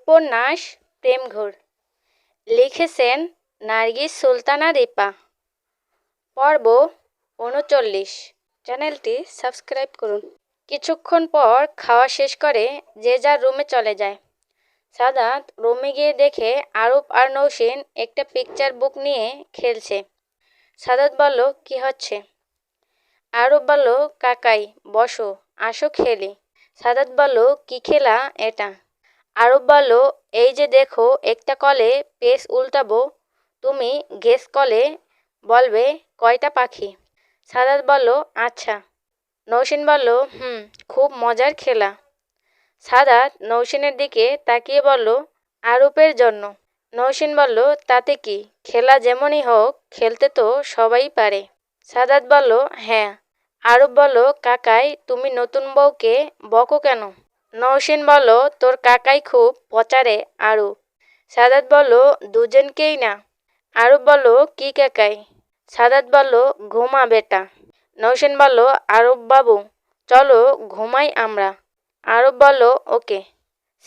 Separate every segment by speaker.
Speaker 1: উপন্যাস প্রেমঘোর। লিখেছেন নার্গিস সুলতানা রিপা। পর্ব উনচল্লিশ। চ্যানেলটি সাবস্ক্রাইব করুন। কিছুক্ষণ পর খাওয়া শেষ করে যে যার রুমে চলে যায়। সাদাত রুমে গিয়ে দেখে আরুপ আর নৌসিন একটা পিকচার বুক নিয়ে খেলছে। সাদাত বলল, কি হচ্ছে? আরুপ বলল, কাকাই, বসো, আসো খেলি। সাদাত বলল, কি খেলা এটা? আরব বলল, এই যে দেখো, একটা কলে পেস উল্টাবো, তুমি গেস কলে বলবে, কয়টা পাখি? সাদাত বলল আচ্ছা। নৌসিন বলল, হুম, খুব মজার খেলা। সাদাত নৌসিনের দিকে তাকিয়ে বলল আরুপের জন্য। নৌসিন বলল, তাতে কি? খেলা যেমনই হোক, খেলতে তো সবাই পারে। সাদাত বলল হ্যাঁ। আরব বলল, কাকাই, তুমি নতুন বউকে বকো কেন? নৌসিন বলল তোর কাকাই খুব পচারে আরু। সাদাত বলল দুজনকেই না। আরব বলল কি কাকাই? সাদাত বলল ঘুমা বেটা। নৌসিন বলল আরব বাবু, চলো ঘুমাই আমরা। আরব বলল ওকে।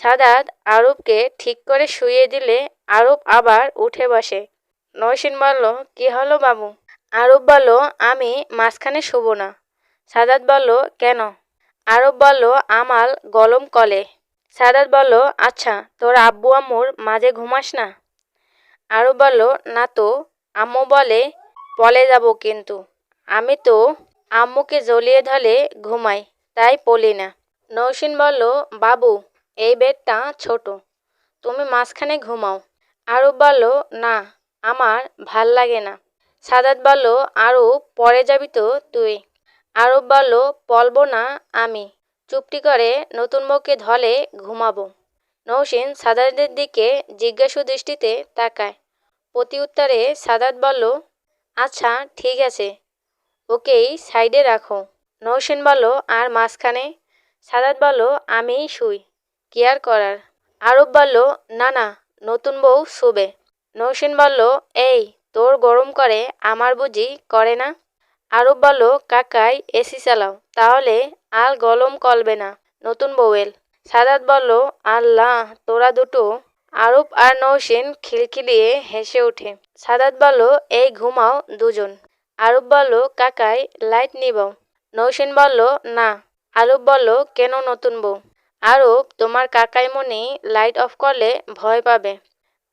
Speaker 1: সাদাত আরবকে ঠিক করে শুয়ে দিলে আরব আবার উঠে বসে। নৌসিন বলল কি হলো বাবু? আরব বলল আমি মাঝখানে শুব না। সাদাত বলল কেন? আরব বলল, আমাল গলম কলে। সাদাত বলল আচ্ছা তোর আব্বু আম্মুর মাঝে ঘুমাস না? আরব বলল, না তো, আম্মু বলে, পলে যাব কিন্তু। আমি তো আম্মুকে জ্বলিয়ে ধলে ঘুমাই, তাই পলি না। নৌসিন বলল, বাবু, এই বেডটা ছোট, তুমি মাঝখানে ঘুমাও। আরব বলল, না, আমার ভালো লাগে না। সাদাত বলল, আরব, পরে যাবি তো তুই। আরব বলল, পলব না আমি। চুপটি করে নতুন বউকে ধলে ঘুমাবো। নৌসিন সাদাতের দিকে জিজ্ঞাসু দৃষ্টিতে তাকায়। প্রতি উত্তরে সাদাত বলল আচ্ছা ঠিক আছে, ওকেই সাইডে রাখো। নৌসিন বলল, আর মাঝখানে? সাদাত বলল, আমিই শুই কেয়ার করার? আরব বলল, না না, নতুন বউ শুবে। নৌসিন বলল, এই, তোর গরম করে, আমার বুঝি করে না? আরব বলল কাকাই, এসি চালাও। তাহলে আর গলম কলবে না, নতুন বউয়েল সাদাত বলল, আল্লাহ, তোরা দুটো, আরব আর নৌসিন খিলখিলিয়ে হেসে ওঠে। সাদাত বলল, এই ঘুমাও দুজন। আরব বলল, কাকাই, লাইট নিবাও। নৌসিন বলল, না। আরব বলল, কেন নতুন বউ? আরব, তোমার কাকাই মনি লাইট অফ করলে ভয় পাবে।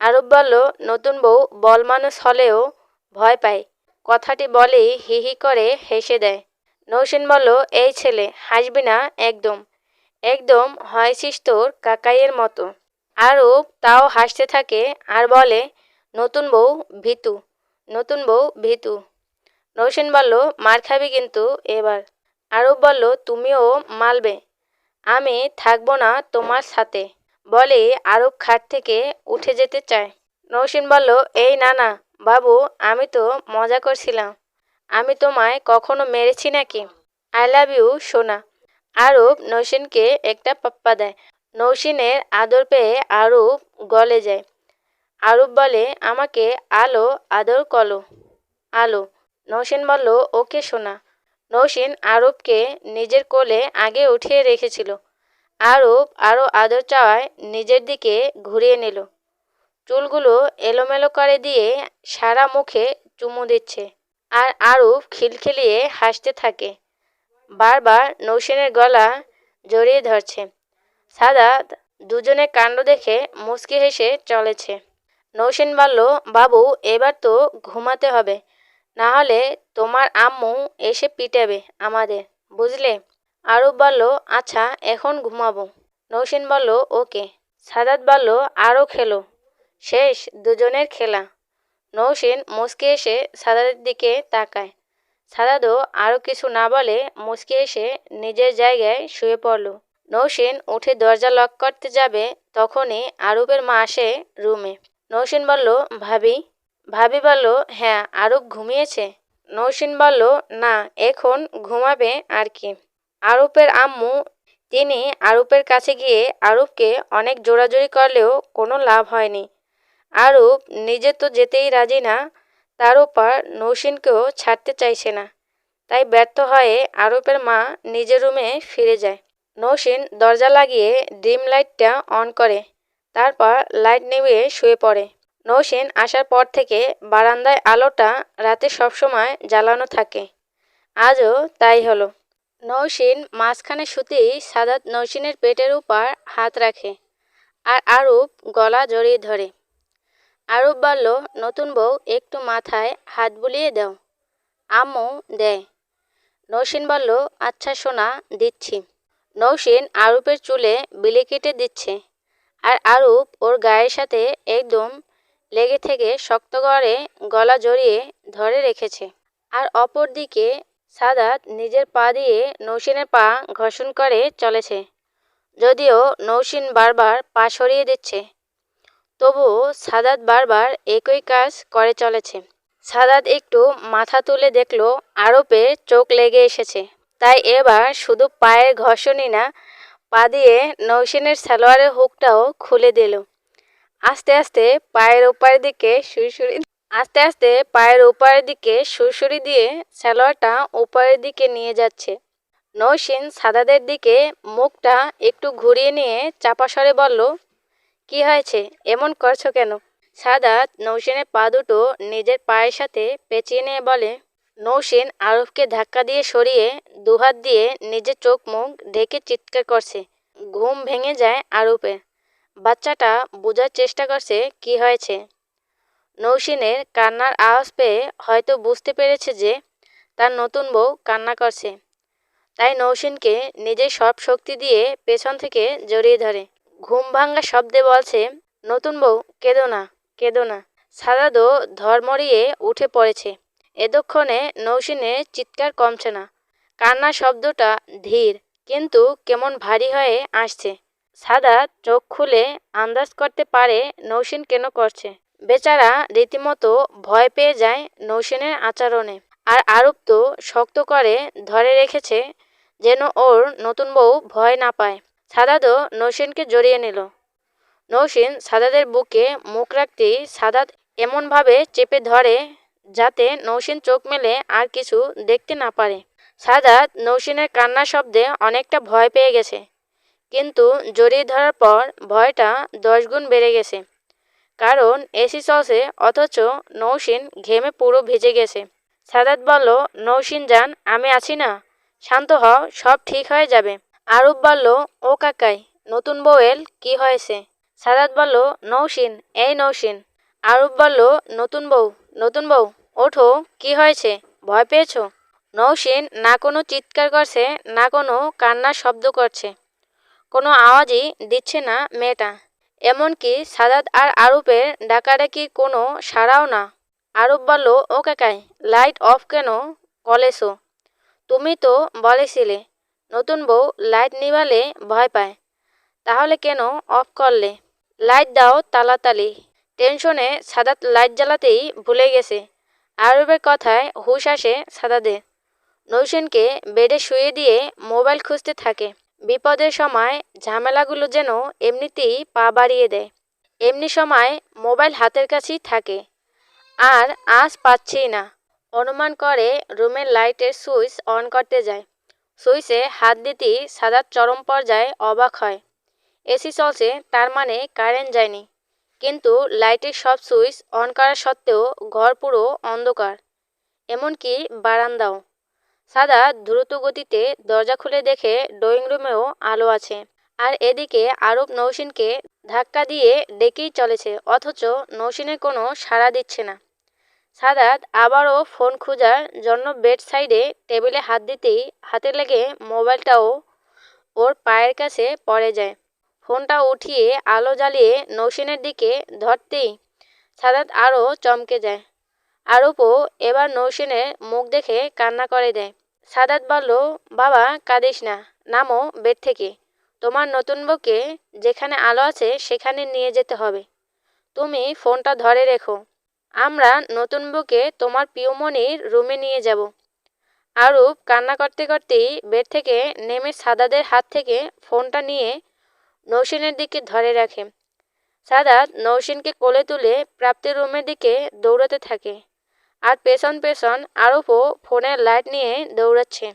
Speaker 1: আরব বলল, নতুন বউ বল মানুষ হলেও ভয় পায়। কথাটি বলেই হি হি করে হেসে দেয়। নৌসেন বলল, এই ছেলে, হাসবি না, একদম। একদম হয়েছিস তোর কাকাইয়ের মতো। আরব তাও হাসতে থাকে আর বলে, নতুন বউ ভিতু, নতুন বউ ভিতু। নৌসেন বলল, মার খাবি কিন্তু এবার। আরব বলল, তুমিও মালবে, আমি থাকব না তোমার সাথে। বলে আরব খাট থেকে উঠে যেতে চায়। নৌসিন বলল, এই না না বাবু, আমি তো মজা করছিলাম। আমি তোমায় কখনো মেরেছি নাকি? আই লাভ ইউ সোনা। আরব নৌসিনকে একটা পাপ্পা দেয়। নৌসিনের আদর পেয়ে আরব গলে যায়। আরব বলে, আমাকে আলো, আদর কলো আলো। নৌসিন বলল, ওকে, সোনা। নৌসিন আরবকে নিজের কোলে আগে উঠিয়ে রেখেছিল। আরব আরও আদর চাওয়ায় নিজের দিকে ঘুরিয়ে নিল। চুলগুলো এলোমেলো করে দিয়ে সারা মুখে চুমু দিচ্ছে আর আরুফ খিলখিলিয়ে হাসতে থাকে। বারবার নৌসেনের গলা জড়িয়ে ধরছে। সাদাত দুজনের কাণ্ড দেখে মুচকি হেসে চলেছে। নৌসেন বলল, বাবু, এবার তো ঘুমাতে হবে। না হলে তোমার আম্মু এসে পিটাবে আমাদের, বুঝলে? আরব বলল আচ্ছা এখন ঘুমাবো। নৌসেন বলল, ওকে। সাদাত বলল আরও খেলো। শেষ, দুজনের খেলা। নৌসেন মুসকে এসে সাদাদের দিকে তাকায়। সাদাদও আরও কিছু না বলে মুসকে এসে নিজের জায়গায় শুয়ে পড়ল। নৌসেন উঠে দরজা লক করতে যাবে তখনই আরবের মা আসে রুমে। নৌসেন বলল, ভাবি? ভাবি বলল হ্যাঁ আরব ঘুমিয়েছে? নৌসিন বলল, না, এখন ঘুমাবে আর কি। আরুপের আম্মু, তিনি আরুপের কাছে গিয়ে আরুপকে অনেক জোরাজোরি করলেও কোনো লাভ হয়নি। আরুপ নিজে তো যেতেই রাজি না, তার উপর নৌসিনকেও ছাড়তে চাইছে না। তাই ব্যর্থ হয়ে আরুপের মা নিজের রুমে ফিরে যায়। নৌসিন দরজা লাগিয়ে ডিম লাইটটা অন করে, তারপর লাইট নিভিয়ে শুয়ে পড়ে। নৌসিন আসার পর থেকে বারান্দায় আলোটা রাতে সবসময় জ্বালানো থাকে। আজও তাই হলো। নৌসিন মাঝখানে শুতেই সাদাত নৌসিনের পেটের উপর হাত রাখে, আর আরূপ গলা জড়িয়ে ধরে। আরূপ বলল, নতুন বউ, একটু মাথায় হাত বুলিয়ে দাও। আম্মু দেয় নৌসিন বলল আচ্ছা সোনা, দিচ্ছি। নৌসিন আরূপের চুলে বিলি কেটে দিচ্ছে আর আরূপ ওর গায়ের সাথে একদম লেগে থেকে শক্ত করে গলা জড়িয়ে ধরে রেখেছে আর অপর দিকে সাদাত নিজের পা দিয়ে নৌসিনের পা ঘর্ষণ করে চলেছে, যদিও নৌসিন বারবার পা সরিয়ে দিচ্ছে। তবুও সাদাত বারবার একই কাজ করে চলেছে। সাদাত একটু মাথা তুলে দেখল আরবের চোখ লেগে এসেছে। তাই এবার শুধু পায়ের ঘর্ষণই না, পা দিয়ে নৌসিনের সালোয়ারের হুকটাও খুলে দিল। আস্তে আস্তে পায়ের ওপার দিকে সুরসুরি আস্তে আস্তে পায়ের ওপারের দিকে সুরসুরি দিয়ে সালোয়ারটা ওপারের দিকে নিয়ে যাচ্ছে। নৌসিন সাদাদের দিকে মুখটা একটু ঘুরিয়ে নিয়ে চাপা স্বরে বলল কি হয়েছে? এমন করছ কেন? সাদাত নৌসিনের পা দুটো নিজের পায়ের সাথে পেঁচিয়ে নিয়ে বলে, নৌসেন আরবকে ধাক্কা দিয়ে সরিয়ে দুহাত দিয়ে নিজের চোখ মুখ ঢেকে চিৎকার করছে। ঘুম ভেঙে যায় আরূপের বাচ্চাটা বোঝার চেষ্টা করছে কি হয়েছে। নৌসিনের কান্নার আওয়াজ পেয়ে হয়তো বুঝতে পেরেছে যে তার নতুন বউ কান্না করছে। তাই নৌসিনকে নিজের সব শক্তি দিয়ে পেছন থেকে জড়িয়ে ধরে। ঘুম ভাঙ্গা শব্দে বলছে, নতুন বউ, কেঁদো না কেঁদো না। সাদাদো ধর্মরিয়ে উঠে পড়েছে। এতক্ষণে নৌসিনের চিৎকার কমছে না। কান্নার শব্দটা ধীর, কিন্তু কেমন ভারী হয়ে আসছে। সাদা চোখ খুলে আন্দাজ করতে পারে নৌসিন কেন করছে। বেচারা রীতিমতো ভয় পেয়ে যায় নৌসিনের আচরণে। আর আরব তো শক্ত করে ধরে রেখেছে, যেন ওর নতুন বউ ভয় না পায়। সাদাদও নৌসিনকে জড়িয়ে নিল। নৌসিন সাদাদের বুকে মুখ রাখতেই সাদাত এমনভাবে চেপে ধরে যাতে নৌসিন চোখ মেলে আর কিছু দেখতে না পারে। সাদাত নৌসিনের কান্নার শব্দে অনেকটা ভয় পেয়ে গেছে। কিন্তু জড়িয়ে ধরার পর ভয়টা দশ গুণ বেড়ে গেছে। কারণ এসি চলছে অথচ নৌসিন ঘেমে পুরো ভিজে গেছে। সাদাত বলল, নৌসিন যান আমি আছি না। শান্ত হও সব ঠিক হয়ে যাবে। আরুপ বলল, ও কাকাই, নতুন বউয়েল কি হয়েছে? সাদাত বলল, নৌসিন, এই নৌসিন। আরুপ বলল, নতুন বউ নতুন বউ, ওঠো, কি হয়েছে? ভয় পেয়েছ? নৌসিন না কোনো চিৎকার করছে, না কোনো কান্নার শব্দ করছে। কোনো আওয়াজই দিচ্ছে না মেয়েটা। এমনকি সাদাত আর আরুপের ডাকাডাকি কোনো সাড়াও না। আরুপ বলল, ও কাকাই, লাইট অফ কেন কলেছো? তুমি তো বলেছিলে নতুন বউ লাইট নিভালে ভয় পায়। তাহলে কেন অফ করলে? লাইট দাও তালাতালি। টেনশনে সাদাত লাইট জ্বালাতেই ভুলে গেছে। আরবের কথায় হুশ আসে সাদাদের নৌসেনকে বেডে শুয়ে দিয়ে মোবাইল খুঁজতে থাকে। বিপদের সময় ঝামেলাগুলো যেন এমনিতেই পা বাড়িয়ে দেয়। এমনি সময় মোবাইল হাতের কাছেই থাকে। আর আজ পাচ্ছেই না। অনুমান করে রুমের লাইটের সুইচ অন করতে যায়। সুইচে হাত দিতেই সাদাত চরম পর্যায়ে অবাক হয়। এসি চলছে, তার মানে কারেন্ট যায়নি। কিন্তু লাইটের সব সুইচ অন করা সত্ত্বেও ঘর পুরো অন্ধকার। এমনকি বারান্দাও। সাদা দ্রুত গতিতে দরজা খুলে দেখে ড্রয়িং রুমেও আলো আছে। আর এদিকে আরব নৌসিনকে ধাক্কা দিয়ে ডেকেই চলেছে, অথচ নৌসিনের কোনো সাড়া দিচ্ছে না। সাদাত আবারও ফোন খোঁজার জন্য বেড সাইডে টেবিলে হাত দিতেই হাতে লেগে মোবাইলটাও ওর পায়ের কাছে পড়ে যায়। ফোনটা উঠিয়ে আলো জ্বালিয়ে নৌসিনের দিকে ধরতেই সাদাত আরও চমকে যায়। আরবও এবার নৌসিনের মুখ দেখে কান্না করে দেয়। সাদাত বলল, বাবা, কাঁদিস না, নামো বেড থেকে। তোমার নতুন বউকে যেখানে আলো আছে সেখানে নিয়ে যেতে হবে। তুমি ফোনটা ধরে রেখো। আমরা নতুন বুকে তোমার প্রিয়মণির রুমে নিয়ে যাব। আরুপ কান্না করতে করতেই বেড থেকে নেমে সাদাদের হাত থেকে ফোনটা নিয়ে নৌসিনের দিকে ধরে রাখে। সাদাত নৌসিনকে কোলে তুলে প্রাপ্তির রুমের দিকে দৌড়াতে থাকে আর পেছন পেছন আরফও ফোনের লাইট নিয়ে দৌড়াচ্ছে।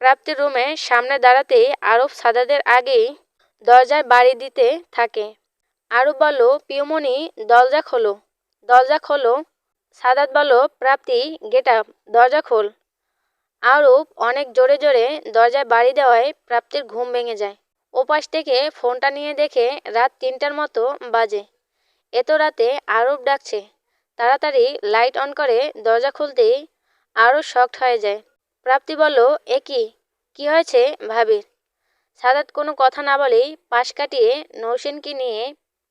Speaker 1: প্রাপ্তির রুমে সামনে দাঁড়াতেই আরফ সাদাদের আগেই দরজায় বাড়ি দিতে থাকে। আরব বলল পিয়মনি দরজা খোলো। দরজা খোলো। সাদাত বলো, প্রাপ্তি গেট আপ দরজা খোল। আরব অনেক জোরে জোরে দরজায় বাড়ি দেওয়ায় প্রাপ্তির ঘুম ভেঙে যায়। ওপাশ থেকে ফোনটা নিয়ে দেখে রাত তিনটার মতো বাজে। এত রাতে আরব ডাকছে। তাড়াতাড়ি লাইট অন করে দরজা খুলতেই আরও শক্ট হয়ে যায়। প্রাপ্তি বলল এ কি? কী হয়েছে ভাবির সাদাত কোনো কথা না বলেই পাশ কাটিয়ে নৌসেনকে নিয়ে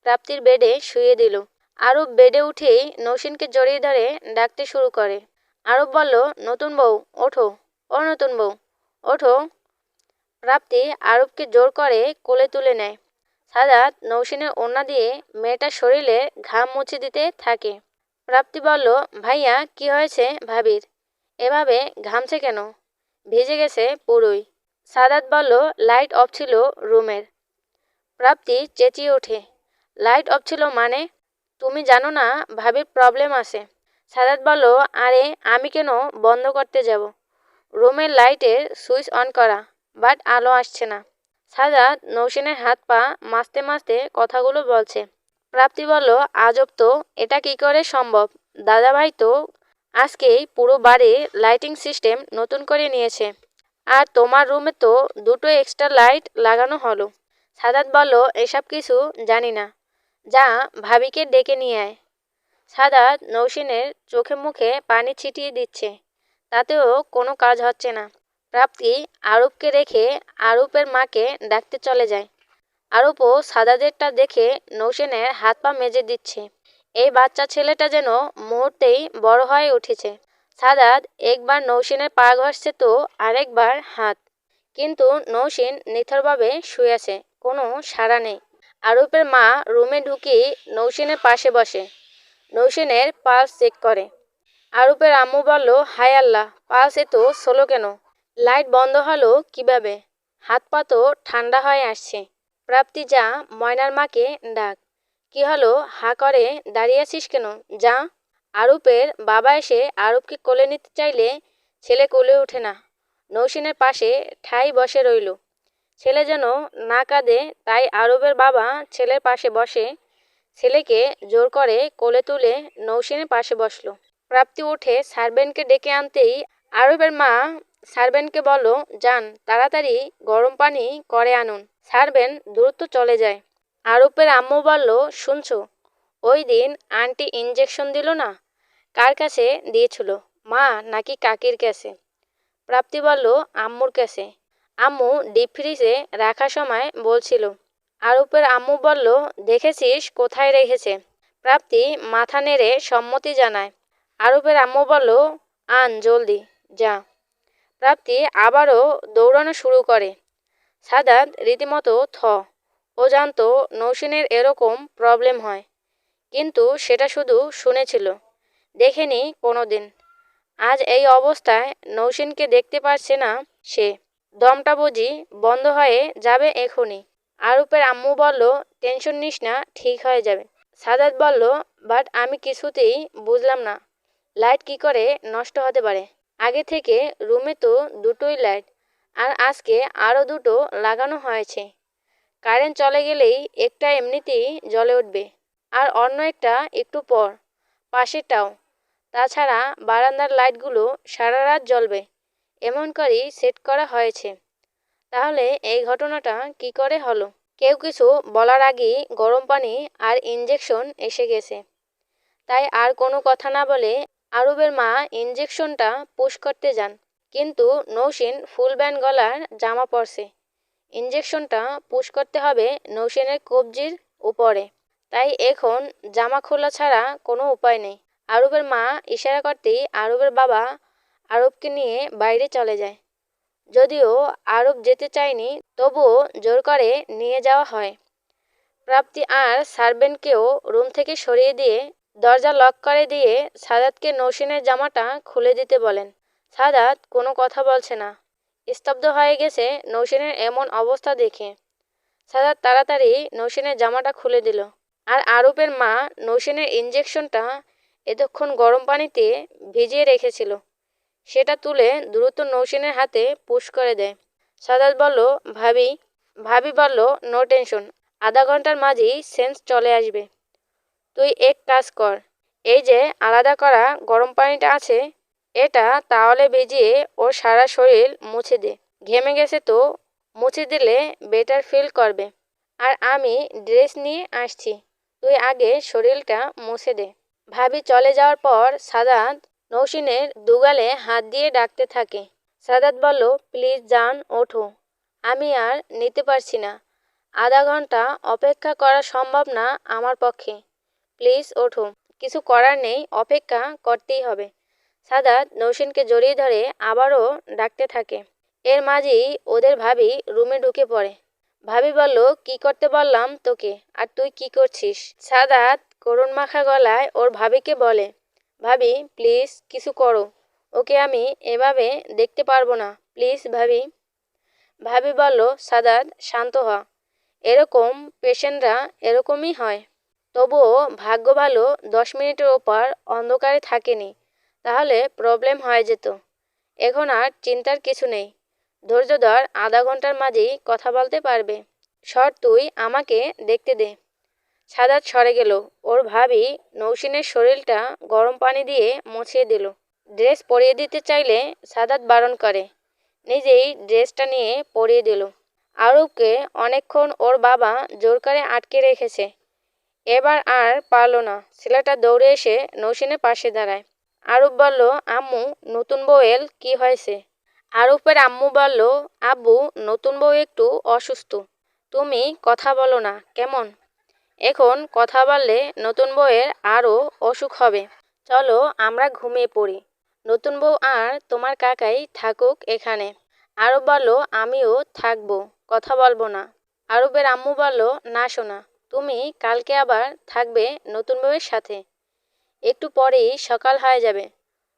Speaker 1: প্রাপ্তির বেডে শুয়ে দিল। আরব বেডে উঠেই নৌসেনকে জড়িয়ে ধরে ডাকতে শুরু করে। আরব বলল, নতুন বউ, ওঠো, ও নতুন বউ, ওঠো। প্রাপ্তি আরবকে জোর করে কোলে তুলে নেয়। সাদাত নৌসেনের ওড়না দিয়ে মেয়েটার শরীরে ঘাম মুছে দিতে থাকে। প্রাপ্তি বলল, ভাইয়া, কি হয়েছে ভাবির? এভাবে ঘামছে কেন? ভিজে গেছে পুরোই। সাদাত বলল, লাইট অফ ছিল রুমের। প্রাপ্তি চেঁচিয়ে ওঠে, লাইট অফ ছিল মানে? তুমি জানো না, ভাবির প্রবলেম আছে। সাদাত বলল, আরে, আমি কেন বন্ধ করতে যাব? রুমের লাইটের সুইচ অন করা, বাট আলো আসছে না। সাদাত নৌসেনের হাত পা মাসতে মাসতে কথাগুলো বলছে। প্রাপ্তি বলল, আজব তো, এটা কি করে সম্ভব? দাদাভাই তো আজকেই পুরো বাড়ির লাইটিং সিস্টেম নতুন করে নিয়েছে। আর তোমার রুমে তো দুটো এক্সট্রা লাইট লাগানো হলো। সাদাত বলল, এসব কিছু জানি না। যা ভাবিকে ডেকে নিয়ে আয়। সাদাত নৌসিনের চোখে মুখে পানি ছিটিয়ে দিচ্ছে, তাতেও কোনো কাজ হচ্ছে না। প্রাপ্তি আরুপকে রেখে আরুপের মাকে ডাকতে চলে যায়। আরুপও সাদাদেরটা দেখে নৌসেনের হাত পা মেজে দিচ্ছে। এই বাচ্চা ছেলেটা যেন মুহূর্তেই বড় হয়ে উঠেছে। সাদাত একবার নৌসেনের পা ঘষছে তো আরেকবার হাত। কিন্তু নৌসেন নিথরভাবে শুয়ে আছে, কোনো সাড়া নেই। আরুপের মা রুমে ঢুকিয়ে নৌসেনের পাশে বসে। নৌসেনের পালস চেক করে। আরুপের আম্মু বলল, হায় আল্লাহ, পালস এত সোলো কেন? লাইট বন্ধ হলো কীভাবে? হাত পা তো ঠান্ডা হয়ে আসছে প্রাপ্তি যা ময়নার মাকে ডাক। কি হলো? হা করে দাঁড়িয়ে আছিস কেন? যা আরুপের বাবা এসে আরুপকে কোলে নিতে চাইলে ছেলে কোলে ওঠে না। নৌসিনের পাশে ঠাই বসে রইল। ছেলে যেন না কাঁদে, তাই আরবের বাবা ছেলের পাশে বসে ছেলেকে জোর করে কোলে তুলে নৌসিনের পাশে বসল। প্রাপ্তি উঠে সার্ভেন্টকে ডেকে আনতেই আরবের মা সার্ভেন্টকে বলো যান, তাড়াতাড়ি গরম পানি করে আনুন। সার্ভেন্ট দ্রুত চলে যায়। আরবের আম্মু বলল, শুনছো, ওই দিন আন্টি ইঞ্জেকশন দিল না? কার কাছে দিয়েছিল? মা নাকি কাকির কাছে? প্রাপ্তি বলল, আম্মুর কাছে। আম্মু ডিপ ফ্রিজে রাখার সময় বলছিল, আরুপের আম্মু বলল, দেখেছিস কোথায় রেখেছে? প্রাপ্তি মাথা নেড়ে সম্মতি জানায়। আরুপের আম্মু বলল, আন, জলদি, যা। প্রাপ্তি আবারও দৌড়ানো শুরু করে। সাদাত রীতিমতো থ, ও জানতো নৌসিনের এরকম প্রবলেম হয়। কিন্তু সেটা শুধু শুনেছিল, দেখেনি কোনো দিন আজ এই অবস্থায় নৌসিনকে দেখতে পারছে না সে। দমটা বুঝি বন্ধ হয়ে যাবে এখনই আরুপের আম্মু বলল, টেনশন নিস না, ঠিক হয়ে যাবে। সাদাত বলল, বাট আমি কিছুতেই বুঝলাম না। লাইট কি করে নষ্ট হতে পারে? আগে থেকে রুমে তো দুটোই লাইট, আর আজকে আরও দুটো লাগানো হয়েছে। কারেন্ট চলে গেলেই একটা এমনিতেই জ্বলে উঠবে, আর অন্য একটা একটু পর, পাশেরটাও। তাছাড়া বারান্দার লাইটগুলো সারা রাত জ্বলবে। এমন করেই সেট করা হয়েছে। তাহলে এই ঘটনাটা কি করে হলো? কেউ কিছু বলার আগেই গরম পানি আর ইঞ্জেকশন এসে গেছে। তাই আর কোনো কথা না বলে আরবের মা ইঞ্জেকশনটা পুশ করতে যান। কিন্তু নৌসিন ফুল ব্যান্ড গলার জামা পরছে। ইঞ্জেকশনটা পুশ করতে হবে নৌসেনের কবজির উপরে। তাই এখন জামা খোলা ছাড়া কোনো উপায় নেই। আরবের মা ইশারা করতেই আরবের বাবা আরবকে নিয়ে বাইরে চলে যায়। যদিও আরব যেতে চায়নি, তবুও জোর করে নিয়ে যাওয়া হয়। প্রাপ্তি আর সার্ভেন্টকেও রুম থেকে সরিয়ে দিয়ে দরজা লক করে দিয়ে সাদাতকে নৌসিনের জামাটা খুলে দিতে বলেন। সাদাত কোনো কথা বলছে না। স্তব্ধ হয়ে গেছে নৌসেনের এমন অবস্থা দেখে। সাদাত তাড়াতাড়ি নৌসেনের জামাটা খুলে দিল। আর আরবের মা নৌসেনের ইঞ্জেকশনটা এতক্ষণ গরম পানিতে ভিজিয়ে রেখেছিল। সেটা তুলে দ্রুত নৌসেনের হাতে পুশ করে দেয়। সাদাত বলল, ভাবি ভাবি বলল, নো টেনশন, আধা ঘণ্টার মাঝেই সেন্স চলে আসবে। তুই এক কাজ কর, এই যে আলাদা করা গরম পানিটা আছে, এটা তাহলে ভিজিয়ে ওর সারা শরীর মুছে দে। ঘেমে গেছে তো, মুছে দিলে বেটার ফিল করবে। আর আমি ড্রেস নিয়ে আসছি, তুই আগে শরীরটা মুছে দে। ভাবি চলে যাওয়ার পর সাদাত নৌসিনের দুগালে হাত দিয়ে ডাকতে থাকে। সাদাত বলল, প্লিজ যান, ওঠো। আমি আর নিতে পারছি না। আধা ঘণ্টা অপেক্ষা করা সম্ভব না আমার পক্ষে। প্লিজ ওঠো। কিছু করার নেই, অপেক্ষা করতেই হবে। সাদাত নৌসিনকে জড়িয়ে ধরে আবারও ডাকতে থাকে। এর মাঝেই ওদের ভাবি রুমে ঢুকে পড়ে। ভাবি বলল, কি করতে বললাম তোকে? আর তুই কি করছিস? সাদাত করুণ মাখা গলায় ওর ভাবিকে বলে ভাবি, প্লিজ কিছু করো। ওকে আমি এভাবে দেখতে পারব না। প্লিজ ভাবি। ভাবি বলল, সাদাত, শান্ত হ। এরকম পেশেন্টরা এরকমই হয়। তবুও ভাগ্য ভালো দশ মিনিটের ওপর অন্ধকারে থাকেনি। তাহলে প্রবলেম হয়ে যেত। এখন আর চিন্তার কিছু নেই। ধৈর্য ধর, আধা ঘণ্টার মাঝেই কথা বলতে পারবে। সর তুই আমাকে দেখতে দে। সাদাত সরে গেল। ওর ভাবি নৌসিনের শরীরটা গরম পানি দিয়ে মুছিয়ে দিল। ড্রেস পরিয়ে দিতে চাইলে সাদাত বারণ করে। নিজেই ড্রেসটা নিয়ে পরিয়ে দিল। আরবকে অনেকক্ষণ ওর বাবা জোর করে আটকে রেখেছে। এবার আর পারল না। ছেলেটা দৌড়ে এসে নৌসিনের পাশে দাঁড়ায়। আরব বলল, আম্মু, নতুন বউয়ের কি হয়েছে? আরুপের আম্মু বলল, আব্বু, নতুন বউ একটু অসুস্থ। তুমি কথা বলো না, কেমন? এখন কথা বললে নতুন বউয়ের আরও অসুখ হবে। চলো আমরা ঘুমিয়ে পড়ি। নতুন বউ আর তোমার কাকাই থাকুক এখানে। আরব বলল, আমিও থাকব, কথা বলব না। আরবের আম্মু বলল, না শোনা তুমি কালকে আবার থাকবে নতুন বউয়ের সাথে। একটু পরেই সকাল হয়ে যাবে।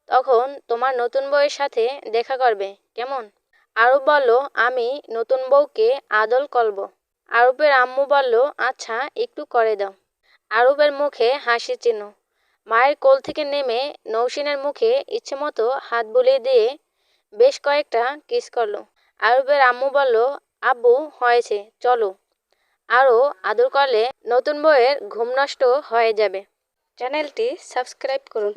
Speaker 1: তখন তোমার নতুন বউয়ের সাথে দেখা করবে, কেমন? আরব বলল, আমি নতুন বউকে আদল করব। আরবের আম্মু বলল আচ্ছা একটু করে দাও। আরবের মুখে হাসি চিহ্ন। মায়ের কোল থেকে নেমে নৌসিনের মুখে ইচ্ছেমতো হাত বুলিয়ে দিয়ে বেশ কয়েকটা কিস করল। আরবের আম্মু বলল, আব্বু, হয়েছে, চলো। আরও আদর করলে নতুন বইয়ের ঘুম নষ্ট হয়ে যাবে। চ্যানেলটি সাবস্ক্রাইব করুন।